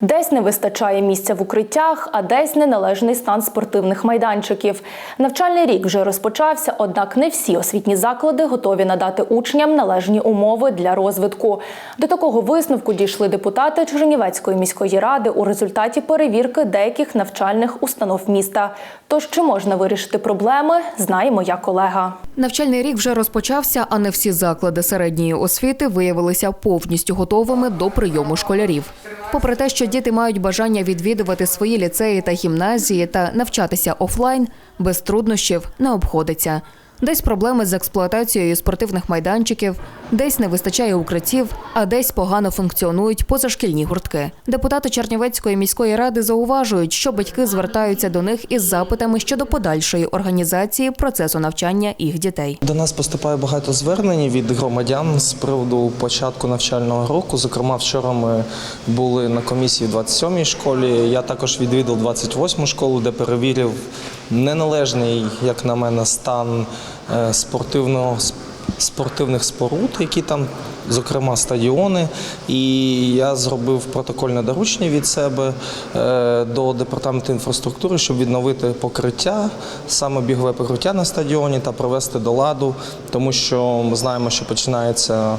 Десь не вистачає місця в укриттях, а десь неналежний стан спортивних майданчиків. Навчальний рік вже розпочався, однак не всі освітні заклади готові надати учням належні умови для розвитку. До такого висновку дійшли депутати Чернівецької міської ради у результаті перевірки деяких навчальних установ міста. Тож чи можна вирішити проблеми, знає моя колега. Навчальний рік вже розпочався, а не всі заклади середньої освіти виявилися повністю готовими до прийому школярів. Попри те, що діти мають бажання відвідувати свої ліцеї та гімназії та навчатися офлайн, без труднощів не обходиться. Десь проблеми з експлуатацією спортивних майданчиків, десь не вистачає укриттів, а десь погано функціонують позашкільні гуртки. Депутати Чернівецької міської ради зауважують, що батьки звертаються до них із запитами щодо подальшої організації процесу навчання їх дітей. До нас поступає багато звернень від громадян з приводу початку навчального року. Зокрема, вчора ми були на комісії в 27-й школі. Я також відвідав 28-му школу, де перевірив неналежний, як на мене, стан спортивного спортивних споруд, які там, зокрема, стадіони. І я зробив протокольне доручення від себе е, до департаменту інфраструктури, щоб відновити покриття, саме бігове покриття на стадіоні та привести до ладу, тому що ми знаємо, що починається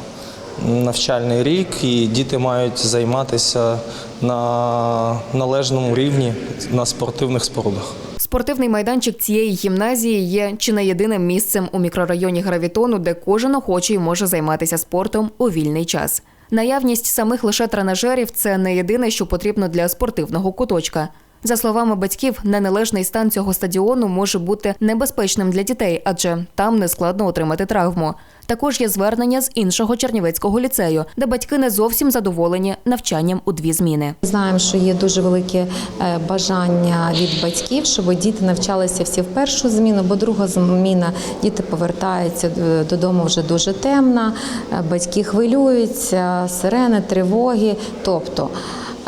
навчальний рік, і діти мають займатися на належному рівні на спортивних спорудах. Спортивний майданчик цієї гімназії є чи не єдиним місцем у мікрорайоні Гравітону, де кожен охочий може займатися спортом у вільний час. Наявність самих лише тренажерів це не єдине, що потрібно для спортивного куточка. За словами батьків, неналежний стан цього стадіону може бути небезпечним для дітей, адже там нескладно отримати травму. Також є звернення з іншого Чернівецького ліцею, де батьки не зовсім задоволені навчанням у дві зміни. Знаємо, що є дуже велике е, бажання від батьків, щоб діти навчалися всі в першу зміну, бо друга зміна діти повертаються е, додому вже дуже темно, е, батьки хвилюються, сирени, тривоги. Тобто,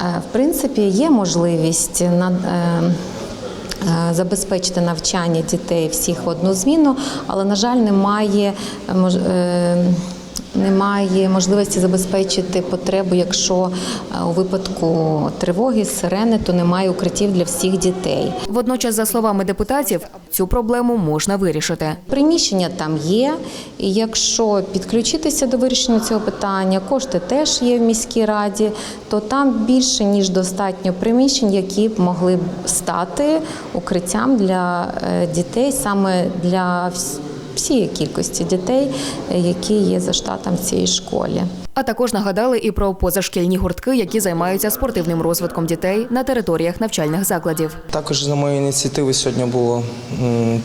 в принципі, є можливість на. е, е, Забезпечити навчання дітей всіх в одну зміну, але на жаль, немає е, мож- е, немає можливості забезпечити потребу, якщо е, у випадку тривоги, сирени, то немає укриттів для всіх дітей. Водночас, за словами депутатів, цю проблему можна вирішити. Приміщення там є, і якщо підключитися до вирішення цього питання, кошти теж є в міській раді, то там більше ніж достатньо приміщень, які б могли б стати укриттям для е, дітей, саме для вс- всієї кількості дітей, е, які є за штатом в цій школі. А також нагадали і про позашкільні гуртки, які займаються спортивним розвитком дітей на територіях навчальних закладів. Також за моєю ініціативою сьогодні було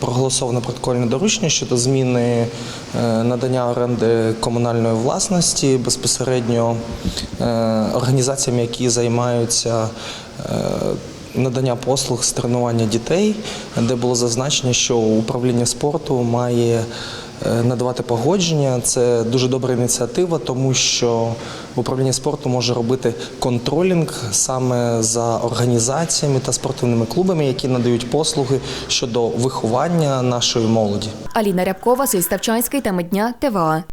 проголосовано протокольне доручення щодо зміни е, надання оренди комунальної власності безпосередньо е, організаціям, які займаються. Надання послуг з тренування дітей, де було зазначено, що управління спорту має е, надавати погодження. Це дуже добра ініціатива, тому що управління спорту може робити контролінг саме за організаціями та спортивними клубами, які надають послуги щодо виховання нашої молоді. Аліна Рябкова, Ставчанський та Медня ТВА.